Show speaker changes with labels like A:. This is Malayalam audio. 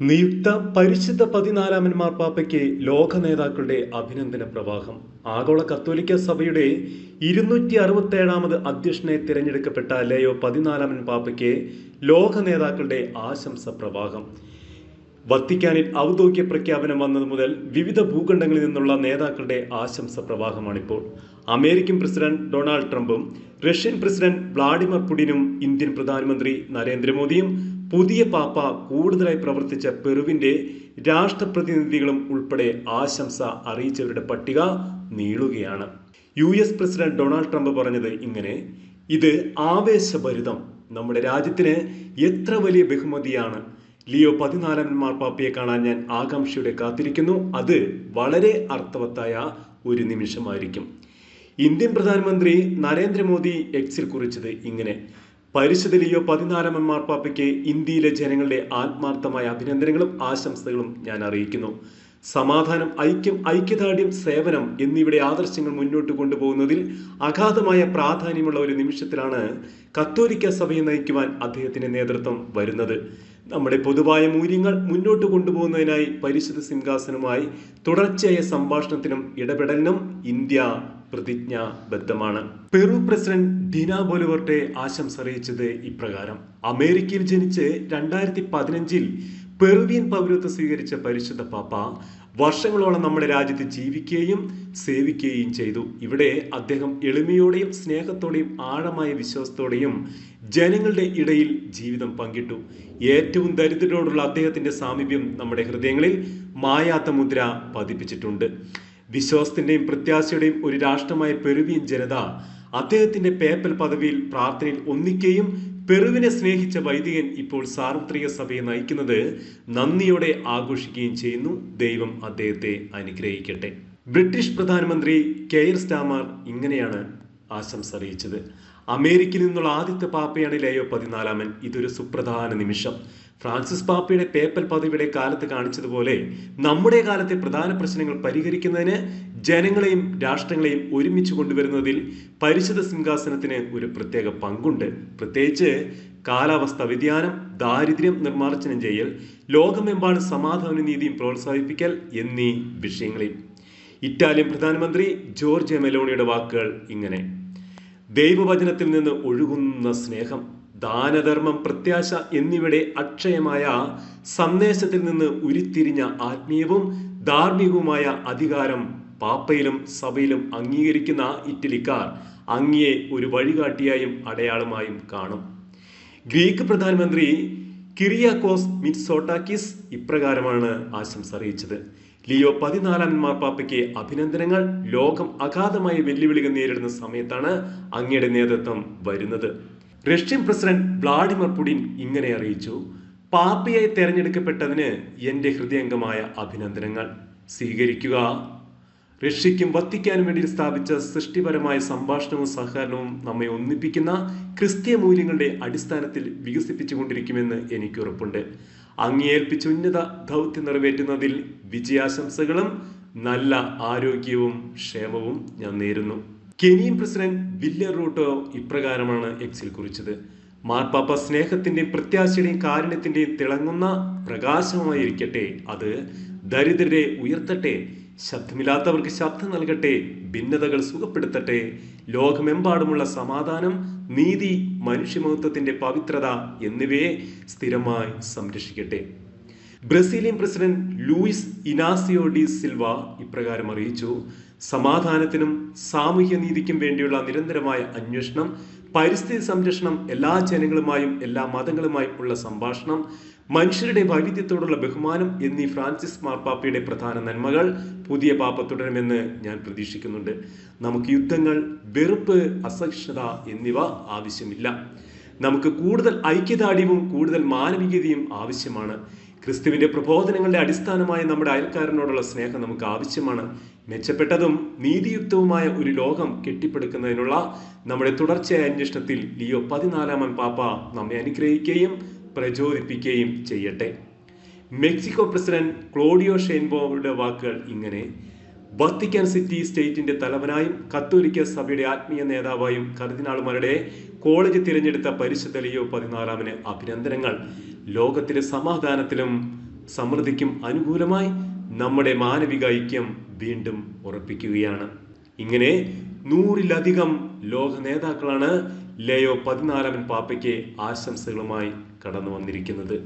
A: നിയുക്ത പരിശുദ്ധ പതിനാലാമൻ മാർപ്പാപ്പയ്ക്ക് ലോക നേതാക്കളുടെ അഭിനന്ദന പ്രവാഹം. ആഗോള കത്തോലിക്ക സഭയുടെ ഇരുന്നൂറ്റി അറുപത്തേഴാമത് അധ്യക്ഷനെ തിരഞ്ഞെടുക്കപ്പെട്ട ലയോ പതിനാലാമൻ പാപ്പയ്ക്ക് ലോക നേതാക്കളുടെ ആശംസ പ്രവാഹം. വത്തിക്കാനിൽ ഔദ്യോഗിക പ്രഖ്യാപനം വന്നത് മുതൽ വിവിധ ഭൂഖണ്ഡങ്ങളിൽ നിന്നുള്ള നേതാക്കളുടെ ആശംസ പ്രവാഹമാണിപ്പോൾ. അമേരിക്കൻ പ്രസിഡന്റ് ഡൊണാൾഡ് ട്രംപും റഷ്യൻ പ്രസിഡന്റ് വ്ളാഡിമിർ പുടിനും ഇന്ത്യൻ പ്രധാനമന്ത്രി നരേന്ദ്രമോദിയും പുതിയ പാപ്പ കൂടുതലായി പ്രവർത്തിച്ച പെറുവിന്റെ രാഷ്ട്രപ്രതിനിധികളും ഉൾപ്പെടെ ആശംസ അറിയിച്ചവരുടെ പട്ടിക നീളുകയാണ്. U S president Donald Trump പറഞ്ഞത് ഇങ്ങനെ ഇത് ആവേശഭരിതം. നമ്മുടെ രാജ്യത്തിന് എത്ര വലിയ ബഹുമതിയാണ്. ലിയോ പതിനാലന്മാർ മാർപ്പാപ്പയെ കാണാൻ ഞാൻ ആകാംക്ഷയോടെ കാത്തിരിക്കുന്നു. അത് വളരെ അർത്ഥവത്തായ ഒരു നിമിഷമായിരിക്കും. ഇന്ത്യൻ പ്രധാനമന്ത്രി നരേന്ദ്രമോദി എക്സിൽ കുറിച്ചത് ഇങ്ങനെ പരിശുദ്ധ ലിയോ പതിനാലാം മാർപ്പാപ്പയ്ക്ക് ഇന്ത്യയിലെ ജനങ്ങളുടെ ആത്മാർത്ഥമായ അഭിനന്ദനങ്ങളും ആശംസകളും ഞാൻ അറിയിക്കുന്നു. സമാധാനം ഐക്യം ഐക്യദാർഢ്യം സേവനം എന്നിവയുടെ ആദർശങ്ങൾ മുന്നോട്ട് കൊണ്ടുപോകുന്നതിൽ അഗാധമായ പ്രാധാന്യമുള്ള ഒരു നിമിഷത്തിലാണ് കത്തോലിക്ക സഭയെ നയിക്കുവാൻ അദ്ദേഹത്തിന്റെ നേതൃത്വം വരുന്നത്. നമ്മുടെ പൊതുവായ മൂല്യങ്ങൾ മുന്നോട്ട് കൊണ്ടുപോകുന്നതിനായി പരിശുദ്ധ സിംഹാസനവുമായി തുടർച്ചയായ സംഭാഷണത്തിനും ഇടപെടലിനും ഇന്ത്യ പ്രതിജ്ഞാബദ്ധമാണ്. പെറു പ്രസിഡന്റ് ഡിന ബൊലിവർട്ടെ ആശംസ അറിയിച്ചത് ഇപ്രകാരം. അമേരിക്കയിൽ ജനിച്ച് രണ്ടായിരത്തി പതിനഞ്ചിൽ പെറുവിയൻ പൗരത്വം സ്വീകരിച്ച പരിശുദ്ധ പാപ്പ വർഷങ്ങളോളം നമ്മുടെ രാജ്യത്ത് ജീവിക്കുകയും സേവിക്കുകയും ചെയ്തു. ഇവിടെ അദ്ദേഹം എളിമയോടെയും സ്നേഹത്തോടെയും ആഴമായ വിശ്വാസത്തോടെയും ജനങ്ങളുടെ ഇടയിൽ ജീവിതം പങ്കിട്ടു. ഏറ്റവും ദരിദ്രരോടുള്ള അദ്ദേഹത്തിന്റെ സാമീപ്യം നമ്മുടെ ഹൃദയങ്ങളിൽ മായാത്ത മുദ്ര പതിപ്പിച്ചിട്ടുണ്ട്. വിശ്വാസത്തിന്റെയും പ്രത്യാശയുടെയും ഒരു രാഷ്ട്രമായ പെറുവിയൻ ജനത അദ്ദേഹത്തിന്റെ പേപ്പൽ പദവിയിൽ പ്രാർത്ഥനയിൽ ഒന്നിക്കുകയും പെറുവിനെ സ്നേഹിച്ച വൈദികൻ ഇപ്പോൾ സാർവത്രിക സഭയെ നയിക്കുന്നത് നന്ദിയോടെ ആഘോഷിക്കുകയും ചെയ്യുന്നു. ദൈവം അദ്ദേഹത്തെ അനുഗ്രഹിക്കട്ടെ. ബ്രിട്ടീഷ് പ്രധാനമന്ത്രി കെയർ സ്റ്റാമർ ഇങ്ങനെയാണ് ആശംസ അറിയിച്ചത്. അമേരിക്കയിൽ നിന്നുള്ള ആദ്യത്തെ പാപ്പയാണ് ലയോ പതിനാലാമൻ. ഇതൊരു സുപ്രധാന നിമിഷം. ഫ്രാൻസിസ് പാപ്പയുടെ പേപ്പൽ പദവിയുടെ കാലത്ത് കാണിച്ചതുപോലെ നമ്മുടെ കാലത്തെ പ്രധാന പ്രശ്നങ്ങൾ പരിഹരിക്കുന്നതിന് ജനങ്ങളെയും രാഷ്ട്രങ്ങളെയും ഒരുമിച്ച് കൊണ്ടുവരുന്നതിൽ പരിശുദ്ധ സിംഹാസനത്തിന് ഒരു പ്രത്യേക പങ്കുണ്ട്. പ്രത്യേകിച്ച് കാലാവസ്ഥ വ്യതിയാനം ദാരിദ്ര്യം നിർമ്മാർജനം ചെയ്യൽ ലോകമെമ്പാടും സമാധാന നീതിയും പ്രോത്സാഹിപ്പിക്കൽ എന്നീ വിഷയങ്ങളിൽ. ഇറ്റാലിയൻ പ്രധാനമന്ത്രി ജോർജ് മെലോണിയുടെ വാക്കുകൾ ഇങ്ങനെ. ദൈവവചനത്തിൽ നിന്ന് ഒഴുകുന്ന സ്നേഹം. ദാനധർമ്മം പ്രത്യാശ എന്നിവയുടെ അക്ഷയമായ സന്ദേശത്തിൽ നിന്ന് ഉരുത്തിരിഞ്ഞ ആത്മീയവും ധാർമ്മികവുമായ അധികാരം പാപ്പയിലും സഭയിലും അംഗീകരിക്കുന്ന ഇറ്റലിക്കാർ അങ്ങയെ ഒരു വഴികാട്ടിയായും അടയാളമായും കാണും. ഗ്രീക്ക് പ്രധാനമന്ത്രി കിറിയാക്കോസ് മിറ്റ്സോട്ടാക്കിസ് ഇപ്രകാരമാണ് ആശംസ അറിയിച്ചത്. ലിയോ പതിനാലാം മാർപ്പാപ്പയ്ക്ക് അഭിനന്ദനങ്ങൾ. ലോകം അഗാധമായ വെല്ലുവിളികൾ നേരിടുന്ന സമയത്താണ് അങ്ങയുടെ നേതൃത്വം വരുന്നത്. റഷ്യൻ പ്രസിഡന്റ് വ്ളാഡിമിർ പുടിൻ ഇങ്ങനെ അറിയിച്ചു പാർട്ടിയായി തെരഞ്ഞെടുക്കപ്പെട്ടതിന് എന്റെ ഹൃദയംഗമായ അഭിനന്ദനങ്ങൾ. സ്വീകരിക്കുക. റഷ്യയ്ക്കും വത്തിക്കാനും വേണ്ടി സ്ഥാപിച്ച സൃഷ്ടിപരമായ സംഭാഷണവും സഹകരണവും നമ്മെ ഒന്നിപ്പിക്കുന്ന ക്രിസ്തീയ മൂല്യങ്ങളുടെ അടിസ്ഥാനത്തിൽ വികസിപ്പിച്ചുകൊണ്ടിരിക്കുമെന്ന് എനിക്ക് ഉറപ്പുണ്ട്. അങ്ങേൽപ്പിച്ച ഉന്നത ദൗത്യം നിറവേറ്റുന്നതിൽ വിജയാശംസകളും നല്ല ആരോഗ്യവും ക്ഷേമവും ഞാൻ നേരുന്നു. കെനിയൻ പ്രസിഡന്റ് വില്യർ റൂട്ടോ ഇപ്രകാരമാണ് എക്സിൽ കുറിച്ചത്. മാർപ്പാപ്പ സ്നേഹത്തിന്റെയും പ്രത്യാശയുടെയും കാരുണ്യത്തിന്റെയും തിളങ്ങുന്ന പ്രകാശമായിരിക്കട്ടെ അത്. ദരിദ്രരെ ഉയർത്തട്ടെ ശബ്ദമില്ലാത്തവർക്ക് ശബ്ദം നൽകട്ടെ ഭിന്നതകൾ സുഖപ്പെടുത്തട്ടെ ലോകമെമ്പാടുമുള്ള സമാധാനം നീതി മനുഷ്യമഹത്വത്തിന്റെ പവിത്രത എന്നിവയെ സ്ഥിരമായി സംരക്ഷിക്കട്ടെ. Brazilian president Luiz Inacio da Silva ഇപ്രകാരം അറിയിച്ചു. സമാധാനത്തിനും സാമൂഹ്യ നീതിക്കും വേണ്ടിയുള്ള നിരന്തരമായ അന്വേഷണം പരിസ്ഥിതി സംരക്ഷണം എല്ലാ ജനങ്ങളുമായും എല്ലാ മതങ്ങളുമായും ഉള്ള സംഭാഷണം മനുഷ്യരുടെ വൈവിധ്യത്തോടുള്ള ബഹുമാനം എന്നീ ഫ്രാൻസിസ് മാർപ്പാപ്പയുടെ പ്രധാന നന്മകൾ പുതിയ പാപ്പ തുടരുമെന്ന് ഞാൻ പ്രതീക്ഷിക്കുന്നുണ്ട്. നമുക്ക് യുദ്ധങ്ങൾ വെറുപ്പ് അസഹിഷ്ണുത എന്നിവ ആവശ്യമില്ല. നമുക്ക് കൂടുതൽ ഐക്യദാർഢ്യവും കൂടുതൽ മാനവികതയും ആവശ്യമാണ്. ക്രിസ്തുവിന്റെ പ്രബോധനങ്ങളുടെ അടിസ്ഥാനമായ നമ്മുടെ അയൽക്കാരനോടുള്ള സ്നേഹം നമുക്ക് ആവശ്യമാണ്. മെച്ചപ്പെട്ടതും നീതിയുക്തവുമായ ഒരു ലോകം കെട്ടിപ്പടുക്കുന്നതിനുള്ള നമ്മുടെ തുടർച്ചയായ അന്വേഷണത്തിൽ ലിയോ പതിനാലാമൻ പാപ്പ നമ്മെ അനുഗ്രഹിക്കുകയും പ്രചോദിപ്പിക്കുകയും ചെയ്യട്ടെ. മെക്സിക്കോ പ്രസിഡന്റ് ക്ലോഡിയോ ഷെയിൻബോയുടെ വാക്കുകൾ ഇങ്ങനെ വത്തിക്കാൻ സിറ്റി സ്റ്റേറ്റിന്റെ തലവനായും കത്തോലിക്ക സഭയുടെ ആത്മീയ നേതാവായും കർദിനാളുമാരുടെ കോളേജ് തിരഞ്ഞെടുത്ത പരിശുദ്ധ ലിയോ പതിനാലാമിന് അഭിനന്ദനങ്ങൾ. ലോകത്തിലെ സമാധാനത്തിലും സമൃദ്ധിക്കും അനുകൂലമായി നമ്മുടെ മാനവിക ഐക്യം വീണ്ടും ഉറപ്പിക്കുകയാണ്. ഇങ്ങനെ നൂറിലധികം ലോക നേതാക്കളാണ് ലയോ പതിനാലാമൻ പാപ്പയ്ക്ക് ആശംസകളുമായി കടന്നു വന്നിരിക്കുന്നത്